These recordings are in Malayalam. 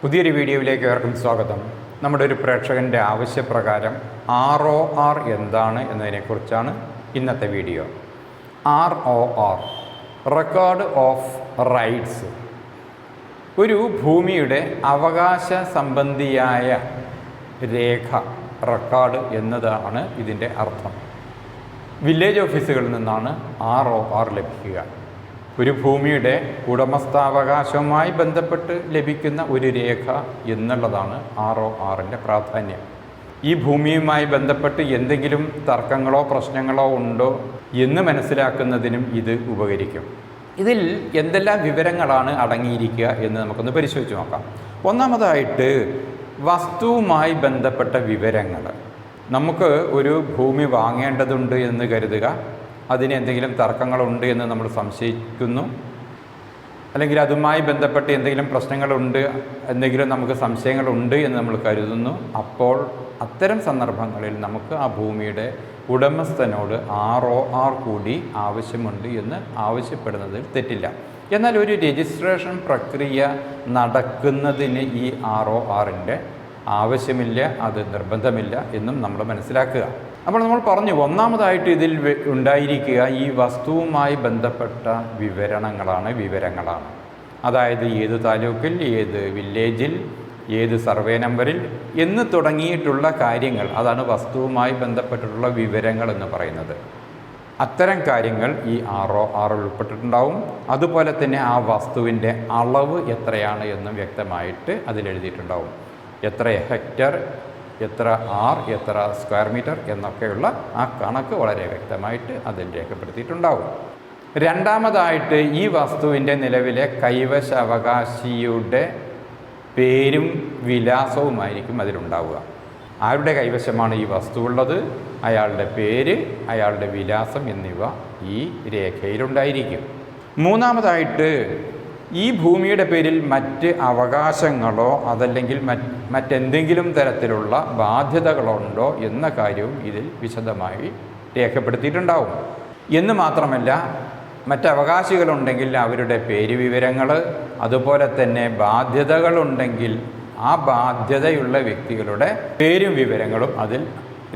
പുതിയൊരു വീഡിയോയിലേക്ക് ഏവർക്കും സ്വാഗതം. നമ്മുടെ ഒരു പ്രേക്ഷകന്റെ ആവശ്യപ്രകാരം ആർ ഒ ആർ എന്താണ് എന്നതിനെക്കുറിച്ചാണ് ഇന്നത്തെ video. R O R record of rights. ഒരു ഭൂമിയുടെ അവകാശ സംബന്ധിയായ രേഖ റെക്കോർഡ് എന്നതാണ് ഇതിന്റെ അർത്ഥം. വില്ലേജ് ഓഫീസുകളിൽ നിന്നാണ് ആർ ഒ ആർ ലഭിക്കുക. ഒരു ഭൂമിയുടെ ഉടമസ്ഥാവകാശവുമായി ബന്ധപ്പെട്ട് ലഭിക്കുന്ന ഒരു രേഖ എന്നുള്ളതാണ് ആർ ഒ ആറിന്റെ പ്രാധാന്യം. ഈ ഭൂമിയുമായി ബന്ധപ്പെട്ട് എന്തെങ്കിലും തർക്കങ്ങളോ പ്രശ്നങ്ങളോ ഉണ്ടോ എന്ന് മനസ്സിലാക്കുന്നതിനും ഇത് ഉപകരിക്കും. ഇതിൽ എന്തെല്ലാം വിവരങ്ങളാണ് അടങ്ങിയിരിക്കുക എന്ന് നമുക്കൊന്ന് പരിശോധിച്ച് നോക്കാം. ഒന്നാമതായിട്ട് വസ്തുവുമായി ബന്ധപ്പെട്ട വിവരങ്ങൾ. നമുക്ക് ഒരു ഭൂമി വാങ്ങേണ്ടതുണ്ട് എന്ന് കരുതുക. അതിന് എന്തെങ്കിലും തർക്കങ്ങളുണ്ട് എന്ന് നമ്മൾ സംശയിക്കുന്നു. അല്ലെങ്കിൽ അതുമായി ബന്ധപ്പെട്ട് എന്തെങ്കിലും പ്രശ്നങ്ങളുണ്ട് എന്തെങ്കിലും നമുക്ക് സംശയങ്ങളുണ്ട് എന്ന് നമ്മൾ കരുതുന്നു. അപ്പോൾ അത്തരം സന്ദർഭങ്ങളിൽ നമുക്ക് ആ ഭൂമിയുടെ ഉടമസ്ഥനോട് ആർ ഒ ആർ കൂടി ആവശ്യമുണ്ട് എന്ന് ആവശ്യപ്പെടുന്നതിൽ തെറ്റില്ല. എന്നാൽ ഒരു രജിസ്ട്രേഷൻ പ്രക്രിയ നടക്കുന്നതിന് ഈ ആർ ഒ ആറിന്റെ ആവശ്യമില്ല അത് നിർബന്ധമില്ല എന്നും നമ്മൾ മനസ്സിലാക്കുക. അപ്പോൾ നമ്മൾ പറഞ്ഞു ഒന്നാമതായിട്ട് ഇതിൽ ഉണ്ടായിരിക്കുക ഈ വസ്തുവുമായി ബന്ധപ്പെട്ട വിവരണങ്ങളാണ് വിവരങ്ങളാണ്. അതായത് ഏത് താലൂക്കിൽ ഏത് വില്ലേജിൽ ഏത് സർവേ നമ്പറിൽ എന്ന് തുടങ്ങിയിട്ടുള്ള കാര്യങ്ങൾ അതാണ് വസ്തുവുമായി ബന്ധപ്പെട്ടിട്ടുള്ള വിവരങ്ങൾ എന്ന് പറയുന്നത്. അത്തരം കാര്യങ്ങൾ ഈ ആർ ഒ ആർ ഉൾപ്പെട്ടിട്ടുണ്ടാവും. അതുപോലെ തന്നെ ആ വസ്തുവിന്റെ അളവ് എത്രയാണ് എന്നും വ്യക്തമായിട്ട് അതിലെഴുതിയിട്ടുണ്ടാവും എത്ര ഹെക്ടർ എത്ര ആർ എത്ര സ്ക്വയർ മീറ്റർ എന്നൊക്കെയുള്ള ആ കണക്ക് വളരെ വ്യക്തമായിട്ട് അതിൽ രേഖപ്പെടുത്തിയിട്ടുണ്ടാവും. രണ്ടാമതായിട്ട് ഈ വസ്തുവിന്റെ നിലവിലെ കൈവശാവകാശിയുടെ പേരും വിലാസവുമായിരിക്കും അതിലുണ്ടാവുക. ആരുടെ കൈവശമാണ് ഈ വസ്തു ഉള്ളത് അയാളുടെ പേര് അയാളുടെ വിലാസം എന്നിവ ഈ രേഖയിലുണ്ടായിരിക്കും. മൂന്നാമതായിട്ട് ഈ ഭൂമിയുടെ പേരിൽ മറ്റ് അവകാശങ്ങളോ അതല്ലെങ്കിൽ മറ്റ് മറ്റെന്തെങ്കിലും തരത്തിലുള്ള ബാധ്യതകളോ ഉണ്ടോ എന്ന കാര്യവും ഇതിൽ വിശദമായി രേഖപ്പെടുത്തിയിട്ടുണ്ടാവും. എന്ന് മാത്രമല്ല മറ്റവകാശികളുണ്ടെങ്കിൽ അവരുടെ പേര് വിവരങ്ങൾ അതുപോലെ തന്നെ ബാധ്യതകളുണ്ടെങ്കിൽ ആ ബാധ്യതയുള്ള വ്യക്തികളുടെ പേരും വിവരങ്ങളും അതിൽ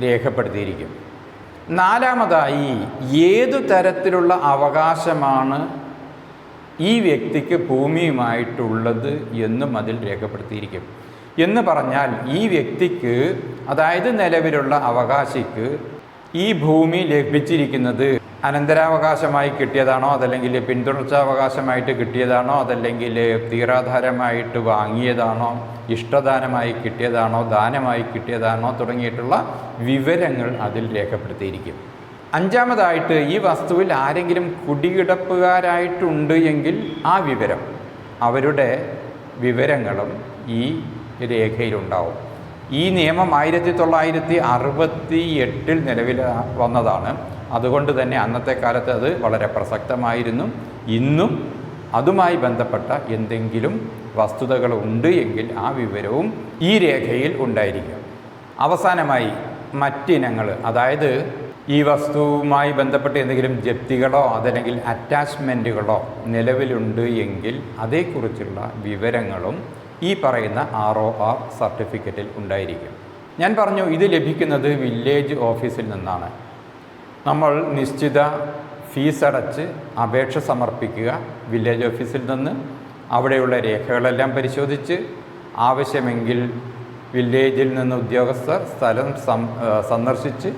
രേഖപ്പെടുത്തിയിരിക്കും. നാലാമതായി ഏതു തരത്തിലുള്ള അവകാശമാണ് ഈ വ്യക്തിക്ക് ഭൂമിയുമായിട്ടുള്ളത് എന്നും അതിൽ രേഖപ്പെടുത്തിയിരിക്കും. എന്ന് പറഞ്ഞാൽ ഈ വ്യക്തിക്ക് അതായത് നിലവിലുള്ള അവകാശിക്ക് ഈ ഭൂമി ലഭിച്ചിരിക്കുന്നത് അനന്തരാവകാശമായി കിട്ടിയതാണോ അതല്ലെങ്കിൽ പിന്തുടർച്ചാവകാശമായിട്ട് കിട്ടിയതാണോ അതല്ലെങ്കിൽ തീരാധാരമായിട്ട് വാങ്ങിയതാണോ ഇഷ്ടദാനമായി കിട്ടിയതാണോ ദാനമായി കിട്ടിയതാണോ തുടങ്ങിയിട്ടുള്ള വിവരങ്ങൾ അതിൽ രേഖപ്പെടുത്തിയിരിക്കും. അഞ്ചാമതായിട്ട് ഈ വസ്തുവിൽ ആരെങ്കിലും കുടികിടപ്പുകാരായിട്ടുണ്ട് എങ്കിൽ ആ വിവരം അവരുടെ വിവരങ്ങളും ഈ രേഖയിലുണ്ടാവും. ഈ നിയമം ആയിരത്തി തൊള്ളായിരത്തി അറുപത്തി എട്ടിൽ നിലവിൽ വന്നതാണ്. അതുകൊണ്ട് തന്നെ അന്നത്തെ കാലത്ത് അത് വളരെ പ്രസക്തമായിരുന്നു. ഇന്നും അതുമായി ബന്ധപ്പെട്ട എന്തെങ്കിലും വസ്തുതകൾ ഉണ്ട് എങ്കിൽ ആ വിവരവും ഈ രേഖയിൽ ഉണ്ടായിരിക്കും. അവസാനമായി മറ്റിനങ്ങൾ അതായത് ഈ വസ്തുവുമായി ബന്ധപ്പെട്ട് എന്തെങ്കിലും ജപ്തികളോ അതല്ലെങ്കിൽ അറ്റാച്ച്മെന്റുകളോ നിലവിലുണ്ട് എങ്കിൽ അതേക്കുറിച്ചുള്ള വിവരങ്ങളും ഈ പറയുന്ന ആർ ഒ ആർ സർട്ടിഫിക്കറ്റിൽ ഉണ്ടായിരിക്കും. ഞാൻ പറഞ്ഞു ഇത് ലഭിക്കുന്നത് വില്ലേജ് ഓഫീസിൽ നിന്നാണ്. നമ്മൾ നിശ്ചിത ഫീസ് അടച്ച് അപേക്ഷ സമർപ്പിക്കുക വില്ലേജ് ഓഫീസിൽ നിന്ന് അവിടെയുള്ള രേഖകളെല്ലാം പരിശോധിച്ച് ആവശ്യമെങ്കിൽ വില്ലേജിൽ നിന്ന് ഉദ്യോഗസ്ഥർ സ്ഥലം സന്ദർശിച്ച്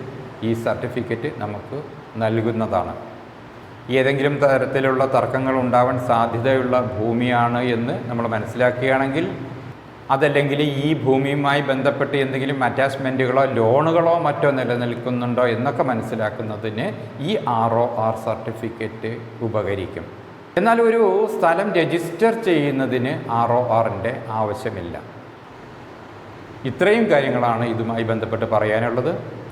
ഈ സർട്ടിഫിക്കറ്റ് നമുക്ക് നൽകുന്നതാണ്. ഏതെങ്കിലും തരത്തിലുള്ള തർക്കങ്ങൾ ഉണ്ടാവാൻ സാധ്യതയുള്ള ഭൂമിയാണ് എന്ന് നമ്മൾ മനസ്സിലാക്കുകയാണെങ്കിൽ അതല്ലെങ്കിൽ ഈ ഭൂമിയുമായി ബന്ധപ്പെട്ട് എന്തെങ്കിലും അറ്റാച്ച്മെന്റുകളോ ലോണുകളോ മറ്റോ നിലനിൽക്കുന്നുണ്ടോ എന്നൊക്കെ മനസ്സിലാക്കുന്നതിന് ഈ ആർ ഒ ആർ സർട്ടിഫിക്കറ്റ് ഉപകരിക്കും. എന്നാൽ ഒരു സ്ഥലം രജിസ്റ്റർ ചെയ്യുന്നതിന് ആർ ഒ ആറിന്റെ ആവശ്യമില്ല. ഇത്രയും കാര്യങ്ങളാണ് ഇതുമായി ബന്ധപ്പെട്ട് പറയാനുള്ളത്.